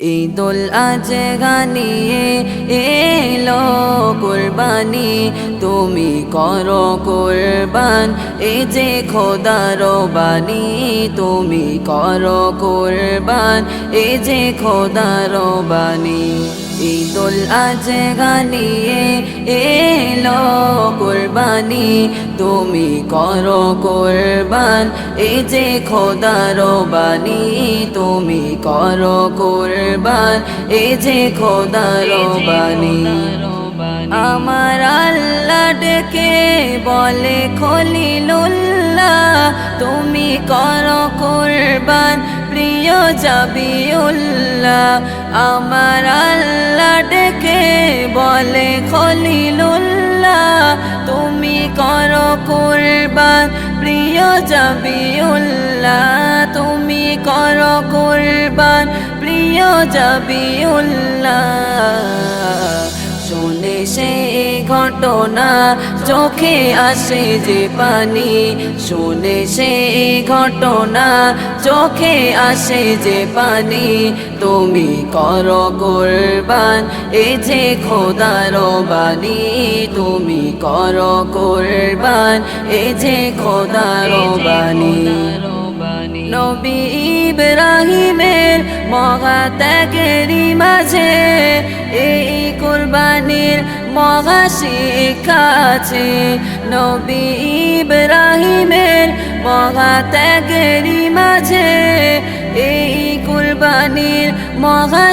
ঈদুল আজহা নিয়ে এলো কুরবানি। তুমি করো কুরবান, এ যে খোদার বাণী। তুমি করো কুরবান, এ যে খোদার বাণী। ঈদুল আজহা নিয়ে এলো কুরবানি তুমি করো কুরবান। এ যে খোদার বাণী তুমি করো কুরবান। এ যে খোদার বাণী। আমার আল্লাহ ডেকে বলে খলিলুল্লাহ তুমি করো কুরবান। প্রিয় জাবিউল্লাহ আমার আল্লাহ ডেকে বলে করো কুরবান প্রিয় জাবিউল্লাহ তুমি কর কুরবান প্রিয় জাবিউল্লাহ। শুনে সে ঘটনা চোখে আসে যে পানি। শুনে সে ঘটনা চোখে আসে যে পানি। তুমি কর কোরবান এ যে খোদার বাণী। তুমি কর কোরবান এ যে খোদার বাণী। নবী মগা ত্যাগেরই মাঝে এই কোরবানির মগা আছে নবী ইব্রাহিমের মগা ত্যাগেরই মাঝে এই কোরবানির মগা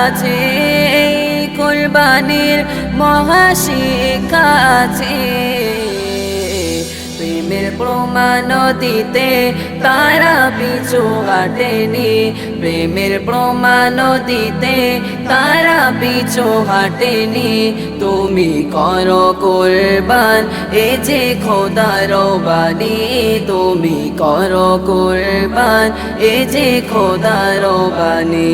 আছে এই কোরবানির শিক্ষা আছে প্রেমের প্রমাণ দিতে তারা পিছু হাটেনি প্রেমের প্রমাণ দিতে তারা পিছু হাটেনি তুমি করো কোরবান, এ যে খোদার বাণী। তুমি করো কোরবান, এ যে খোদার বাণী।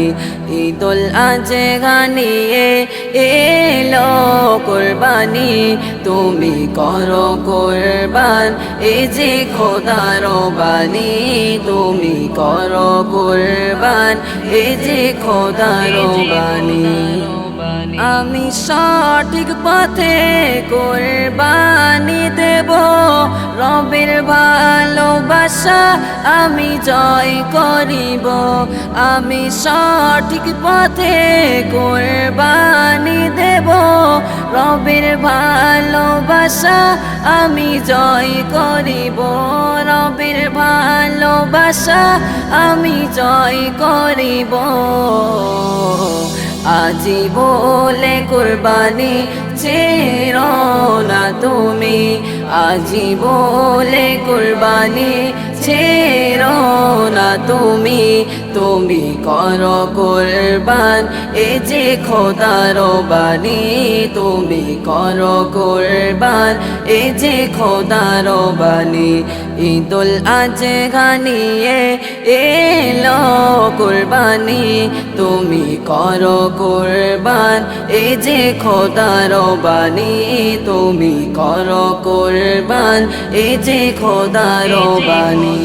ঈদুল আজে গানিয়ে এলো কোরবানি। তুমি করো কোরবান, এ যে খোদার বাণী। তুমি করো কোরবান এ যে খোদার বাণী। আমি সঠিক পথে কোরবানি দেব রবের ভালোবাসা আমি জয় করিব। আমি সঠিক পথে কোরবানি দেব রবের ভালোবাসা আমি জয় করিব। রবের ভালোবাসা আমি জয় করিব। আজি বলে কুরবানি চের না তুমি। আজি বলে কুরবানি চের না তুমি। তুমি কর কুরবান এ যে খোদার বাণী। তুমি কর কুরবান এ যে খোদার বাণী। ঈদুল আজ গানিয়ে এলো কুরবানি। তুমি কর কুরবান এ যে খোদার বাণী। তুমি কর কুরবান এ যে খোদার বাণী।